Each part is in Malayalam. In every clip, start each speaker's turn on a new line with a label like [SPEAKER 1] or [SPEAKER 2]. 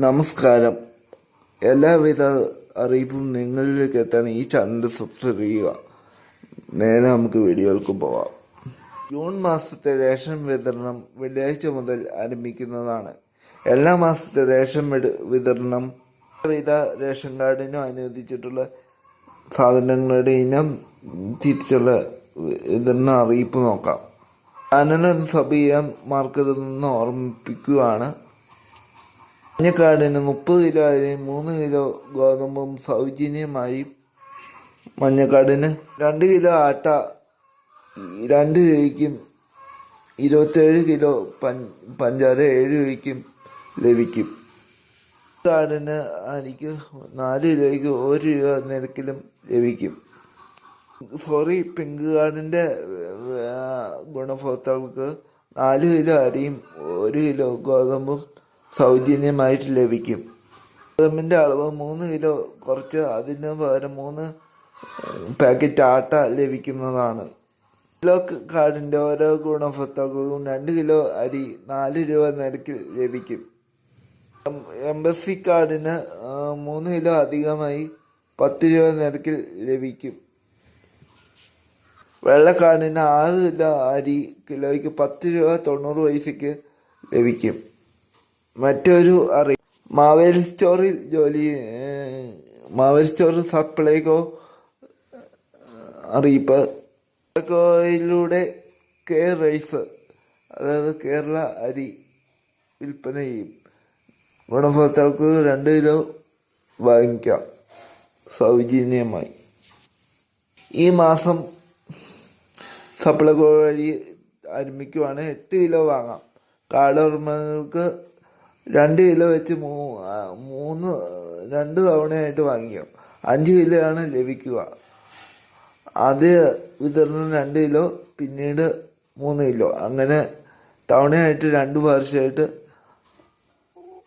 [SPEAKER 1] നമസ്കാരം. എല്ലാവിധ അറിയിപ്പും നിങ്ങളിലേക്ക് എത്താൻ ഈ ചാനൽ സബ്സ്ക്രൈബ് ചെയ്യുക. നേരെ നമുക്ക് വീഡിയോകൾക്ക് പോവാം. ജൂൺ മാസത്തെ റേഷൻ വിതരണം വെള്ളിയാഴ്ച മുതൽ ആരംഭിക്കുന്നതാണ്. എല്ലാ മാസത്തെ റേഷൻ വിതരണം വിധ റേഷൻ കാർഡിനും അനുവദിച്ചിട്ടുള്ള സാധനങ്ങളുടെ ഇനം തിരിച്ചുള്ള വിതരണ അറിയിപ്പ് നോക്കാം. ചാനൽ സബ് ചെയ്യാൻ മാർക്കരുതെന്ന് ഓർമ്മിപ്പിക്കുകയാണ്. മഞ്ഞക്കാടിന് മുപ്പത് കിലോ അരിയും മൂന്ന് കിലോ ഗോതമ്പും സൗജന്യമായി മഞ്ഞക്കാടിന് രണ്ട് കിലോ ആട്ട രണ്ട് രൂപയ്ക്കും ഇരുപത്തേഴ് കിലോ പൻ പഞ്ചാര ഏഴ് രൂപയ്ക്കും ലഭിക്കും. കാടിന് അരിക്ക് നാല് രൂപയ്ക്ക് ഒരു രൂപ നിരക്കിലും ലഭിക്കും. സോറി പിങ്ക് കാർഡിന്റെ ഗുണഭോക്താക്കൾക്ക് നാല് കിലോ അരിയും ഒരു കിലോ ഗോതമ്പും സൗജന്യമായിട്ട് ലഭിക്കും. ഗോതമ്പിന്റെ അളവ് മൂന്ന് കിലോ കുറച്ച് അതിന് പകരം മൂന്ന് പാക്കറ്റ് ആട്ട ലഭിക്കുന്നതാണ്. കിലോ കാർഡിന്റെ ഓരോ ഗുണഭോക്താക്കൾക്കും രണ്ട് കിലോ അരി നാല് രൂപ നിരക്കിൽ ലഭിക്കും. എംബസി കാർഡിന് മൂന്ന് കിലോ അധികമായി പത്ത് രൂപ നിരക്കിൽ ലഭിക്കും. വെള്ളക്കാടിന് ആറ് കിലോ അരി കിലോയ്ക്ക് പത്ത് രൂപ തൊണ്ണൂറ് പൈസയ്ക്ക് ലഭിക്കും. മറ്റൊരു അറി മാവേലി സ്റ്റോറിൽ ജോലി മാവേൽ സ്റ്റോർ സപ്ലൈകോ അറിയിപ്പ് സപ്ലൈകോയിലൂടെ കെ റൈസ് അതായത് കേരള അരി വിൽപ്പന ചെയ്യും. ഗുണഭോക്താക്കൾക്ക് രണ്ട് കിലോ വാങ്ങിക്കാം. സൗജന്യമായി. ഈ മാസം സപ്ലൈകോ വഴി ആരംഭിക്കുവാണ്. എട്ട് കിലോ വാങ്ങാം. കാർഡ് രണ്ട് കിലോ വെച്ച് മൂ മൂന്ന് രണ്ട് തവണയായിട്ട് വാങ്ങിക്കും. അഞ്ച് കിലോ ആണ് ലഭിക്കുക. ആദ്യ വിതരണം രണ്ട് കിലോ പിന്നീട് മൂന്ന് കിലോ. അങ്ങനെ തവണയായിട്ട് രണ്ട് വർഷമായിട്ട്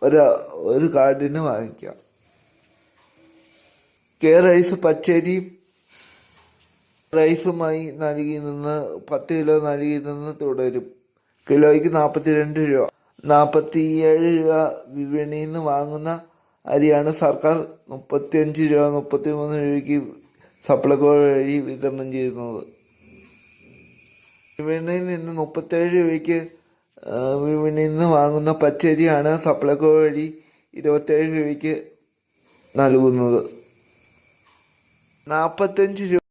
[SPEAKER 1] ഒരു ഒരു കാർഡിന് വാങ്ങിക്കാം. കെ റൈസ് പച്ചരി റൈസുമായി നൽകി നിന്ന് പത്ത് കിലോ നൽകി നിന്ന് തുടരും. കിലോയ്ക്ക് നാൽപ്പത്തി രണ്ട് രൂപ. നാൽപ്പത്തിയേഴ് രൂപ വിപണിയിൽ നിന്ന് വാങ്ങുന്ന അരിയാണ് സർക്കാർ മുപ്പത്തിയഞ്ച് രൂപ മുപ്പത്തി മൂന്ന് രൂപയ്ക്ക് സപ്ലൈകോ വഴി വിതരണം ചെയ്യുന്നത്. വിപണിയിൽ നിന്ന് മുപ്പത്തേഴ് രൂപയ്ക്ക് വിപണിയിൽ നിന്ന് വാങ്ങുന്ന പച്ചരിയാണ് സപ്ലൈകോ വഴി ഇരുപത്തേഴ് രൂപയ്ക്ക് നൽകുന്നത്. നാൽപ്പത്തഞ്ച് രൂപ